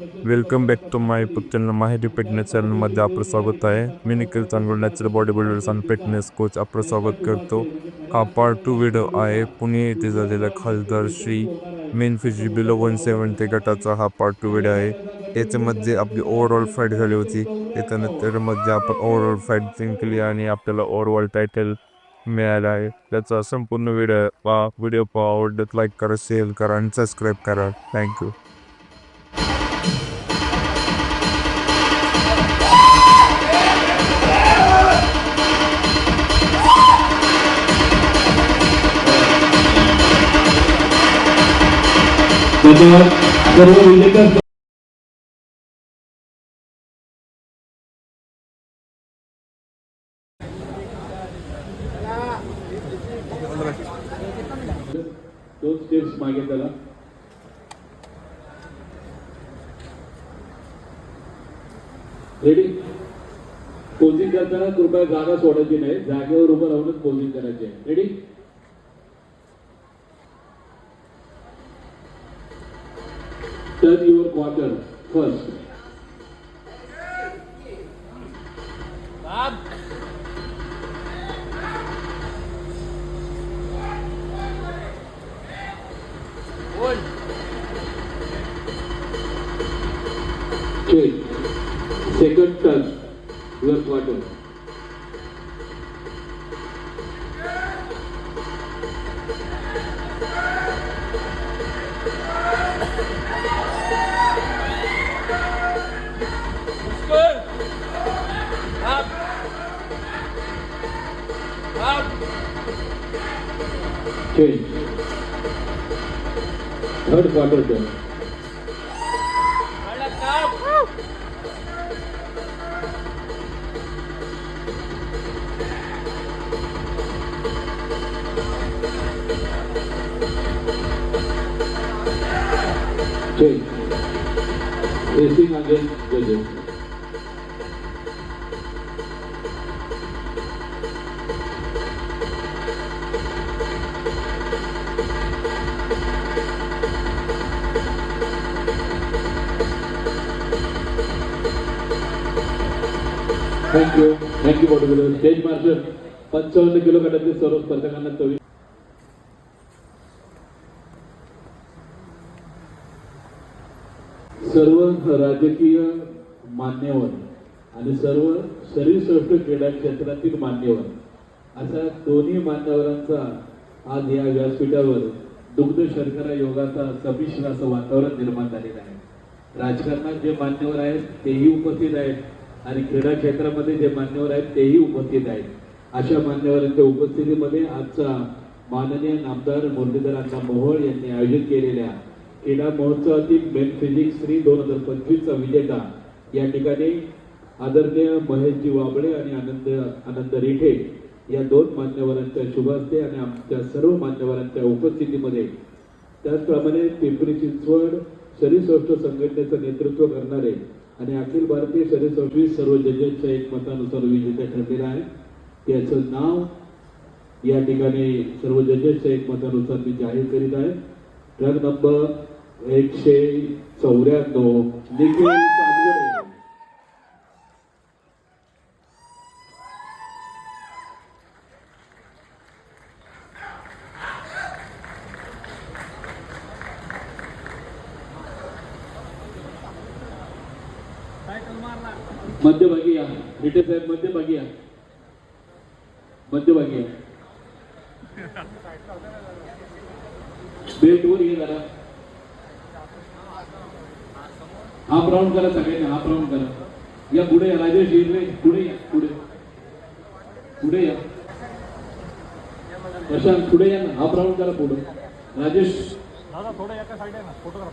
Welcome back to my YouTube channel माहिती fitness चॅनलमध्ये आपलं स्वागत आहे. मी Nikhil Changol natural body builders आणि फिटनेस कोच आपलं स्वागत करतो. हा पार्ट टू व्हिडिओ आहे. पुणे येथे झालेला खासदार Shri men physique below one seventy गटाचा हा पार्ट टू व्हिडिओ आहे. याच्यामध्ये आपली ओव्हरऑल फाईट झाली होती. त्याच्यानंतरमध्ये आपण ओव्हरऑल फाईट जिंकली आणि आपल्याला ओव्हरऑल टायटल मिळाला आहे. त्याचा संपूर्ण व्हिडिओ पहा व्हिडिओ पहा आवडत लाईक करा शेअर करा आणि सबस्क्राईब करा. थँक्यू धन्यवाद सर्व दोन स्टेप्स मागे त्याला. रेडी पोझिंग करताना कृपया जागा सोडायची नाही. जागेवर उभं राहूनच पोझिंग करायची आहे. Ready turn your quarter first. Change. Second turn your quarter. Change. Third quarter done. Change. Facing against judges. Thank you thank you bodybuilder stage marshal पंचावन्न किलो गटातील सर्व स्पर्धकांना चवी सर्व राजकीय मान्यवर आणि सर्व शरीरश्रेष्ठ क्रीडा क्षेत्रातील मान्यवर अशा दोन्ही मान्यवरांचा आज या व्यासपीठावर दुग्ध शर्करा योगाचा समिश्र असं वातावरण निर्माण झालेलं आहे. राजकारणात जे मान्यवर आहेत तेही उपस्थित आहेत. आणि क्रीडा क्षेत्रामध्ये जे मान्यवर आहेत तेही उपस्थित आहेत. अशा मान्यवरांच्या उपस्थितीमध्ये आजचा माननीय नामदार मुरलीधर अण्णा मोहोळ यांनी आयोजित केलेल्या क्रीडा महोत्सवातील मेन फिजिक्स श्री दोन हजार पंचवीसचा विजेता या ठिकाणी आदरणीय महेशजी वाबळे आणि आनंद आनंद रिठे या दोन मान्यवरांच्या शुभ हस्ते आणि आमच्या सर्व मान्यवरांच्या उपस्थितीमध्ये त्याचप्रमाणे पिंपरी चिंचवड शरीरसौष्ठ संघटनेचं नेतृत्व करणारे आणि अखिल भारतीय शरीरसौष्ठी सर्व जजेसच्या एकमतानुसार विजेता ठरलेला आहे त्याचं नाव या ठिकाणी सर्व जजेसच्या एकमतानुसार मी जाहीर करीत आहे. ट्रक नंबर एकशे चौऱ्याण्णव निखिल मध्यभागी या. रिटे साहेब मध्यभागी या. मध्यभागी या. बेल्ट वर ये जरा. हाफ राऊंड करा सगळ्यांनी हाफ राऊंड करा. या पुढे या राजेश हिरवे पुढे या पुढे. पुढे या. प्रशांत पुढे या ना. हाफ राऊंड करा पुढे. राजेश. दादा थोडं एका साईड आहे ना फोटोग्राफ.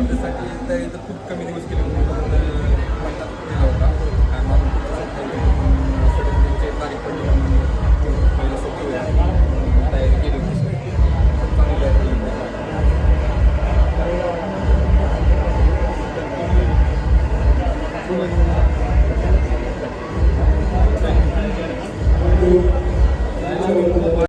स्पर्धेसाठी तयारी तर खूप कमी दिवस केले.